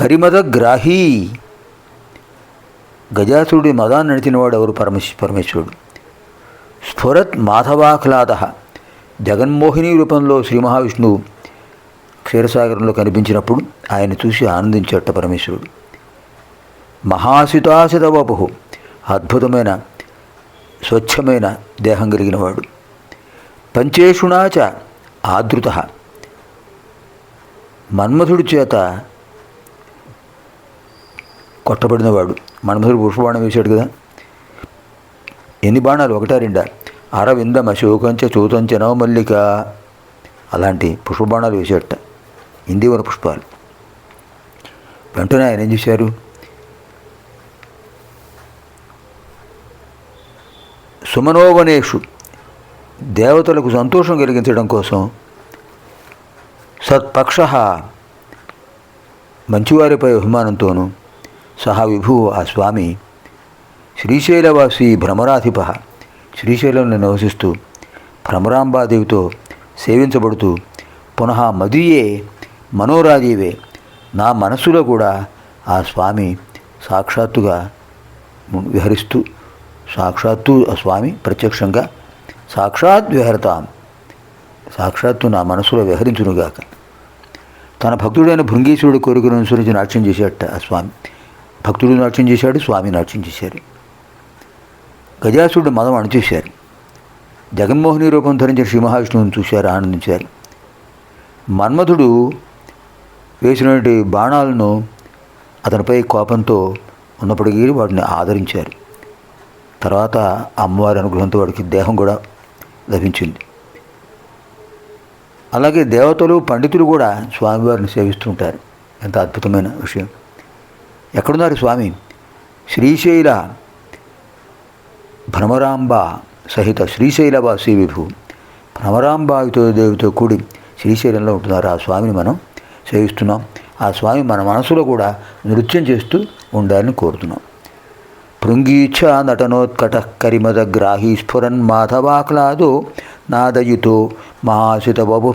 కరిమద గ్రాహీ. గజాసురుడి మదాన్ని నడిచినవాడు ఎవరు? పరమేశ్ పరమేశ్వరుడు. స్ఫురత్ మాధవాహ్లాద. జగన్మోహిని రూపంలో శ్రీ మహావిష్ణువు క్షీరసాగరంలో కనిపించినప్పుడు ఆయన చూసి ఆనందించట పరమేశ్వరుడు. మహాసితాసిత వపు అద్భుతమైన స్వచ్ఛమైన దేహం కలిగినవాడు. పంచేషుణాచ ఆదృత. మన్మథుడి చేత కొట్టబడినవాడు. మన్మథుడు పుష్పబాణం వేశాడు కదా. ఎన్ని బాణాలు? ఒకటా రెండా? అరవిందమ శోకంచ చూతంచ నవమల్లిక అలాంటి పుష్పబాణాలు వేసేట ఇందివర పుష్పాలు. వెంటనే ఆయన ఏం చేశారు? సుమనోవనేషు దేవతలకు సంతోషం కలిగించడం కోసం సత్పక్ష మంచివారిపై అభిమానంతోనూ సహా విభు ఆ స్వామి. శ్రీశైలవాసి భ్రమరాధిప. శ్రీశైలంలో నివసిస్తూ భ్రమరాంబాదేవితో సేవించబడుతూ పునః మదియే మనోరాజీవే. నా మనస్సులో కూడా ఆ స్వామి సాక్షాత్తుగా విహరిస్తూ సాక్షాత్తు ఆ స్వామి ప్రత్యక్షంగా సాక్షాత్ విహరతాం. సాక్షాత్తు నా మనసులో విహరించునుగాక. తన భక్తుడైన భృంగీశ్వరుడు కోరికను అనుసరించి నాట్యం చేసేట ఆ స్వామి. భక్తుడు నాట్యం చేశాడు స్వామి నాట్యం చేశారు. గజాసుడు మదం అణిచేశారు. జగన్మోహిని రూపం ధరించిన శ్రీ మహావిష్ణువుని చూశారు ఆనందించారు. మన్మథుడు వేసినటువంటి బాణాలను అతనిపై కోపంతో ఉన్నప్పటికీ వాటిని ఆదరించారు. తర్వాత అమ్మవారి అనుగ్రహంతో వాడికి దేహం కూడా లభించింది. అలాగే దేవతలు పండితులు కూడా స్వామివారిని సేవిస్తుంటారు. ఎంత అద్భుతమైన విషయం. ఎక్కడున్నారు స్వామి? శ్రీశైల భ్రమరాంబ సహిత శ్రీశైలవాసి విభు. భ్రమరాంబావితో దేవితో కూడి శ్రీశైలంలో ఉంటున్నారు ఆ స్వామిని మనం సేవిస్తున్నాం. ఆ స్వామి మన మనసులో కూడా నృత్యం చేస్తూ ఉండాలని కోరుతున్నాం. పృంగీచ్ఛ నటనోత్కట కరిమద గ్రాహీ స్ఫురన్ మాధవాహ్లాదో నాదయుతో మహాసిత బభు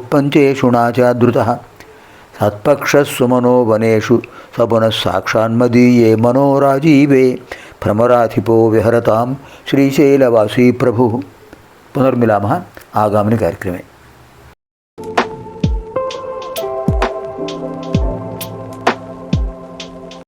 सत्पक्षस्वमनो वनेषु सपुनः साक्षान्मदीये मनोराजीवे भ्रमराधिपो विहरता श्रीशैलवासी प्रभु। पुनर्मिला आगामी कार्यक्रम।